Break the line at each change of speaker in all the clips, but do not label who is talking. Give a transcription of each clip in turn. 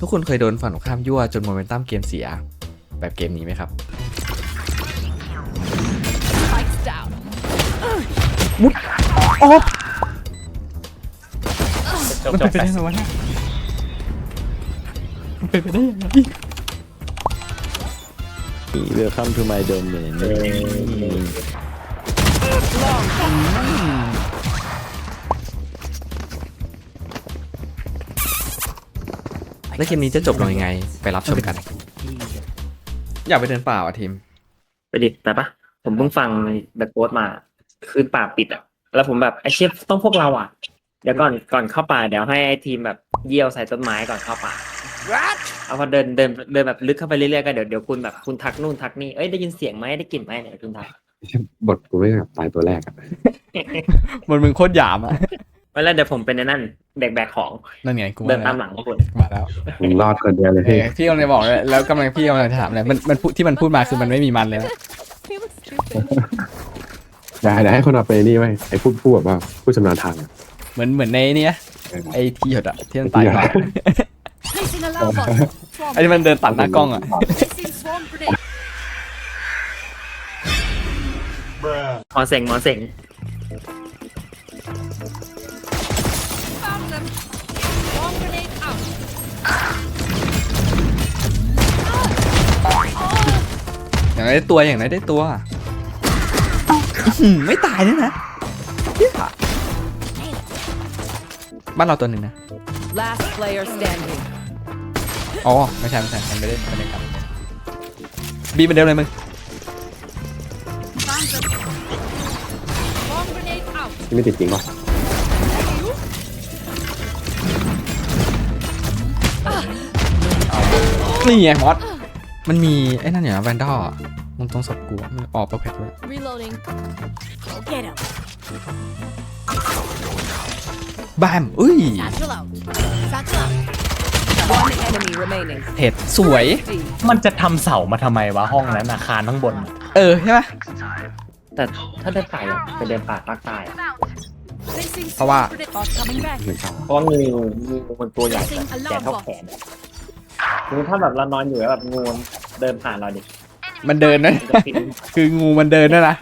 ทุกคนเคยโดนฝั่งตรงข้ามยั่วจนโมเมนตัมเกมเสีย แบบเกมนี้ไหมครับ
Spikes down.
โอ้
จบ
มัน
จ
เป็น
บ
ไป
ไป
ได้ไงวะเนี่ยมันเป็นไปได้ยังไง
Welcome to my domain
แล้วเกมนี้จะจบลงยังไง ไปรับชมกัน อยากไปเดินป่าอะทีม
ไปดิไปปะผมเพิ่งฟังแบ็คโพสมา คืนป่าปิดอะ แล้วผมแบบไอเชฟต้องพวกเราอะ เดี๋ยวก่อนก่อนเข้าป่าเดี๋ยวให้ไอทีมแบบเยี่ยวใส่ต้นไม้ก่อนเข้าป่าเอาพอเดินเดินเดินแบบลึกเข้าไปเรื่อยๆก็เดี๋ยวเดี๋ยวคุณแบบคุณทักนู่นทักนี่เอ้ยได้ยินเสียงไหมได้กลิ่นไหมเนี่ยคุณทัก
บทกูไม่แบบตายตัวแรกอะ
มันมึงโคตรหยามอะ
ไว้แล้วเดี๋ยวผมเป็นในนั่นแบกแบกของ
นั่นไงกู
เดิ
ว่าน
ตามหลังพวกคุณ
มาแล้ว
มึงรอดคนเดียวเลย
เอ
พี่
อพี่กำลังจะบอกเลยแล้วกำลังพี่กำลังจะถามเลยมันมันพูดที่มันพูดมาคือมันไม่มีมันเลยนะ
He looks stupid.
เดี๋ยวเดี๋ยวให้คนเอาไปนี่ไว้ยไอ้พูดพูดแบบว่าผู้ชำนาญทางอะ
เหมือนเหมือนในเนี้ย
เออ
ไอ้ที่หยดอะที่มันตาย
ที่หยด
มา
Placing alarm bot. Swarm.
ไอ้ที่มันเดินตัดหน้ากล้องอะ
Placing swarm grenade.
หมอเสงหมอเสง
อย่างไรได้ตัวอย่างไรได้ตัวอื้อหือไม่ตายด้วยนะเหี้ยบ้านเราตัวหนึ่งนะ
Last player standing.
อ๋อไม่ใช่ไม่ใช่มันไม่ได้ไม่ได้ครับบีมันเดิมเลยมึง
Found them. Swarm grenade out.
ที่ไม่ติดจริงป่ะ
นี่ไงมอส มันมีไอ้นั่นอยู่นะแวนดอลมึงตรงศพกูอะมันออกประเภทเลย
Reloading. Go get him.
บามอุ้ย
Satchel out. Satchel out. One enemy remaining.
เห็ดสวย
D.
มันจะทำเสามาทำไมวะห้องนั้นอาคารข้างบนน่ะ
เออใช่ปะ
แต่ถ้าเดินป่าอะไปเดินป่าภาคใต้อะ
Placing
How are-
swarm grenade. Bot coming back.
เหมือนกัน
เพราะว่างูงูมันตัวใหญ่แบบแขนเท่าแขนอะ คือถ้าแบบเรานอนอยู่แล้วแบบงูเดินผ่านเราดิ
มันเดินนะ
มันจะปิด
คืองูมันเดินนะนะ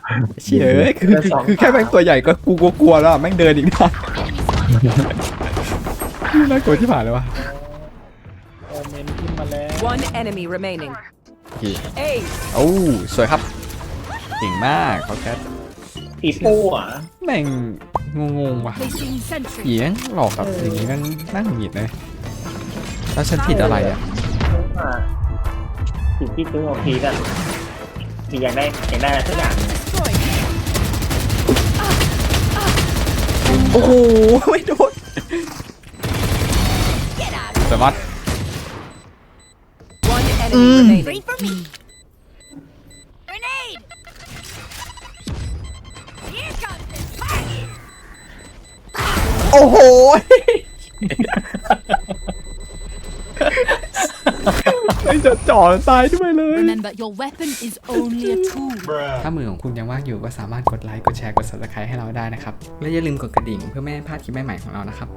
เฉยคือ
เดินสอง
คือแค่แม่งตัวใหญ่ก็กูกลัวๆแล้วอะแม่งเดินอีกนะน่ากลัวที่ผ่านเลยวะ
โอเมนขึ้นมาแล้ว
One enemy remaining.
โอเค
A.
โอ้สวยครับเก่งมากเขาแคท
ปีโป้อะ
แม่งงงๆว่ะ
Placing sentry.
ผีแม่งหลอกแบบอย่างนี้แม่งน่าหงุดหงิดเลยแล้วฉันผิดอะไรอะ
ว่าสิ่งที่ซื้อของพีกันมีอยากได้อยากได้อะไรสักอย่าง
Destroyed.
โอ้โห ไม่โดน
Get out.
สวยมาก
One enemy remaining. Wait for me. Grenade. Here comes the party.
โอ้โห ไม่จะจ่อตายด้วยเลย
Remember, your weapon is only a tool.
ถ้ามือของคุณยังว่างอยู่ก็สามารถกดไลค์ กดแชร์ กด subscribe ให้เราได้นะครับ และอย่าลืมกดกระดิ่งเพื่อไม่ให้พลาดคลิปใหม่ๆของเรานะครับ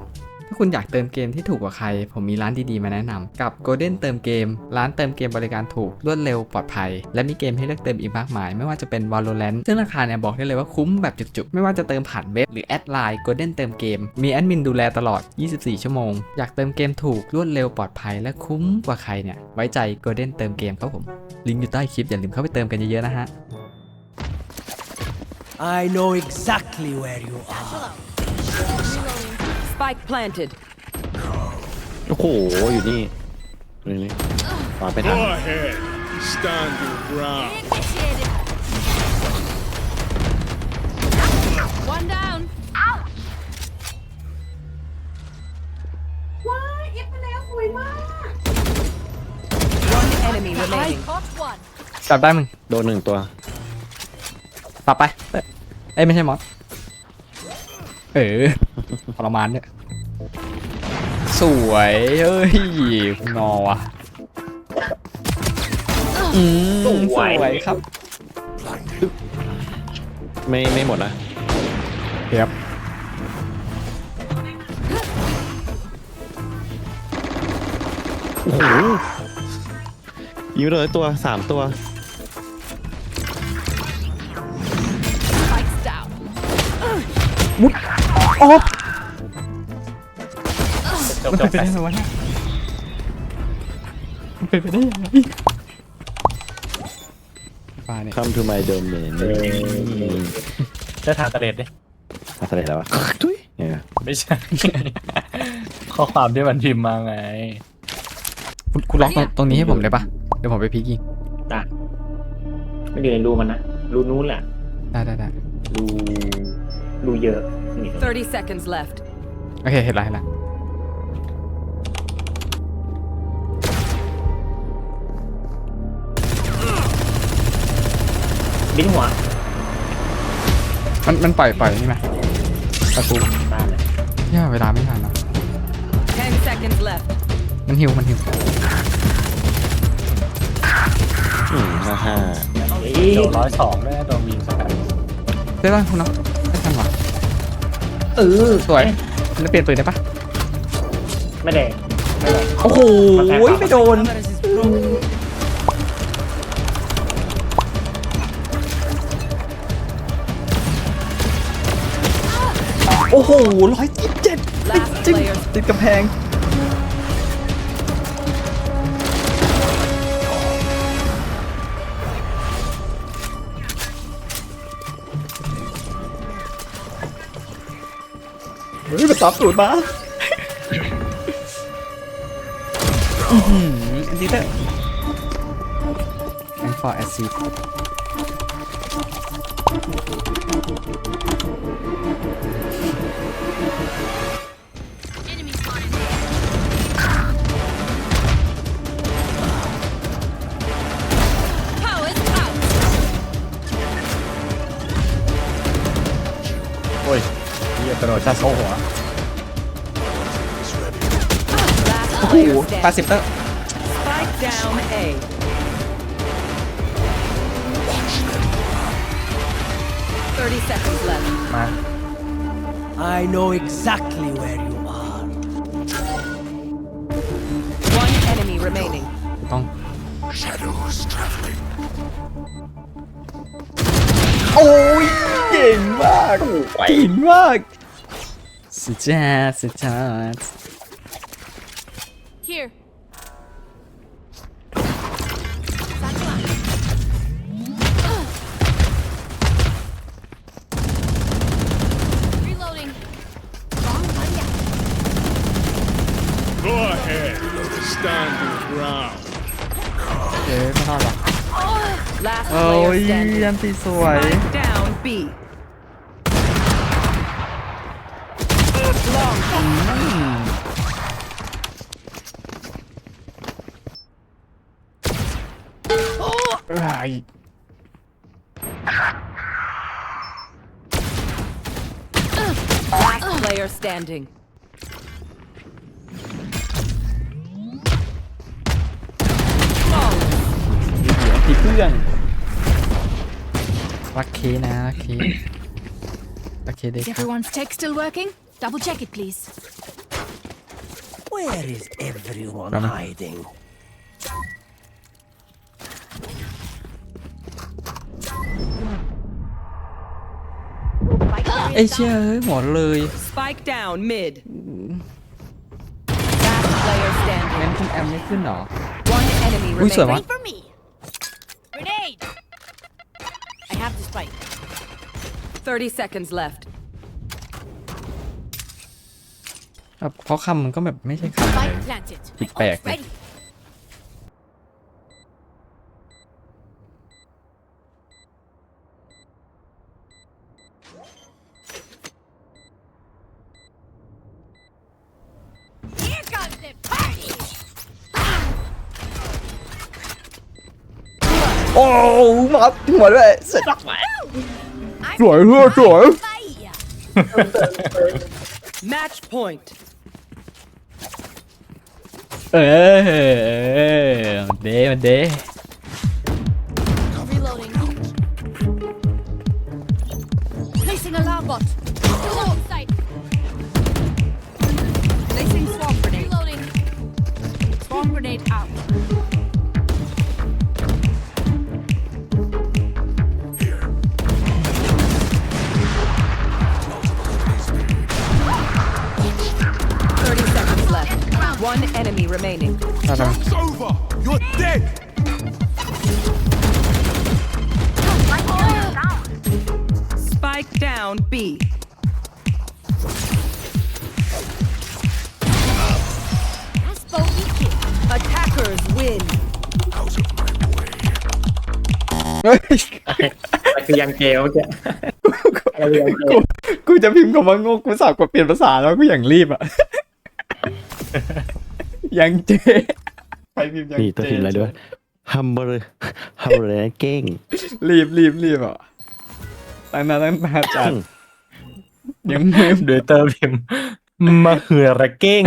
ถ้าคุณอยากเติมเกมที่ถูกกว่าใคร ผมมีร้านดีๆมาแนะนำกับ Golden เติมเกม ร้านเติมเกมบริการถูกรวดเร็วปลอดภัย และมีเกมให้เลือกเติมอีกมากมาย ไม่ว่าจะเป็น Valorant ซึ่งราคาเนี่ยบอกได้เลยว่าคุ้มแบบจุกๆ ไม่ว่าจะเติมผ่านเว็บหรือแอดไลน์ Golden เติมเกม มีแอดมินดูแลตลอด 24 ชั่วโมง อยากเติมเกมถูกรวดเร็วปลอดภัย และคุ้มกว่าใครเนี่ยไว้ใจ Golden เติมเกมครับผมลิงก์อยู่ใต้คลิปอย่าลืมเข้าไปเติมกันเยอะๆนะฮะ
I know exactly where you are.
Spike planted.
โอ้โห อยู่นี่นี่นี่ขวาไปทาง
ahead. Stand your ground.
Initiated. One down. One enemy remaining. I caught one.
จับได้มึง
โดนหนึ่งตัว
ปรับไป เอ้ยเอ้ยไม่ใช่มอสเออ ทรมานเนี่ย สวยเฮ้ยคุณนอว่ะอืมสวยครับ
ไม่ไม่หมดนะ
เครับ
โอ้โหยิงไปเลยตัวสามตัว
Spikes down.
จบ
มัน
จ
เป็น
บ
ไป
ไป
ได้ไหมวะเนี่ยมันเป็นไปได้ยังไงปลาเนี่ย
Come to my domain
จะถามตะเด็ดดิ
อะไรแล้ววะทุยเนี่ย
ไม่ใช่ ข้อความที่มันพิมพ์มาไง
คุณคุณล็อกตรงตรงนี้ให้ผมได้ปะเดี๋ยวผมไปพลิกยิง
ได้ไม่อยู่ในรูมันนะรูนู้นแหละ
ได้ได้ได้
รูรูเยอะนี่
30 seconds left.
โอเคเห็นแล้วเห็นแล้ว
บินหัว
มันมันปล่อยปล่อยนี่ไหมประตู
ตามเลย
ย่าเวลาไม่ทันเนาะ
10 seconds left.
มันหิวมันหิว
อืมฮ่าฮ่า
เฮ้ย
เดี๋ยวร้อยสองด้วยนะโดนวีนสกัด
ได้ป่ะคุณน็อกได้ทันวะ
เออ
สวยแล้วเปลี่ยนปืนได้ปะ
ไม่ได้ไม่ได้
โอ้โหไม่โดน
Others is broken.
โอ้โหร้อยยี่สิบเจ็ด
Last
จิ้ม
player
ติดกำแพง เฮ้ยมันตอบสูตรมาอือหืออันนี้เด้อ and for acid
powers out.
โอ้ยเฮียกระโดดชาโซ่หัว
โอ้โห
player
ปา
standing.
สิบเตอร์
Spike down A. Thirty seconds left.
มา
I know exactly where you are.
One enemy remaining.
ต้องโอ้ยเก่งมากเก่งมากสุดยอดสุดยอด
Go ahead. Stand your ground.
เจ๊ไม่รอดหรอก
Last
โอ้ย
player standing.
ยันตีสวย
Spike down B. Long.
เอ้ย
Last player standing.
ตีเพื่อนรักเคนะรักเครักเคเด็ก
Is everyone's tech still working? Double check it, please.
Where is everyone
Rana.
hiding?
ไอ้เชี่ยเอ้ยหัวเลย
Spike down mid. Last player
แม้น
standing.
คุณแอมไม่ขึ้นหรอ
One enemy
อุ้ยสวย
remaining.
มาก
for me. Spike. Thirty seconds left.
แบบเพราะคำมันก็แบบไม่ใช่คำอะไร
planted.
แปลกๆเลย โอ้มาหัวด้วยเสร็จสวยเพื่อสวย
Match point.
เออมันเด้มันเด้
Reloading. Placing alarm bot. Alarm sight. Placing swarm grenade. Reloading. Swarm
grenade out. One enemy remaining.
Joke's over! You're dead!
Spike down B. Attackers win.
เฮ้ย
อะไรคือยังเกลเมื่อกี้อะไรคือยังเกล
กูกูจะพิมพ์คำว่าโง่กูสาวกดเปลี่ยนภาษาแล้วกูอย่างรีบอะ ยังเจใครพิมพ์ยัง
นี่ตัว
เจ
พิมพ์อะไรด้วยฮัมเบอร์ฮัมเบอร์เก้ง
รีบรีบรีบอะตั้งหนาตั้งตาจัดยังไม่
โดยเตอร์พิมพ์มะเขือระเก้ง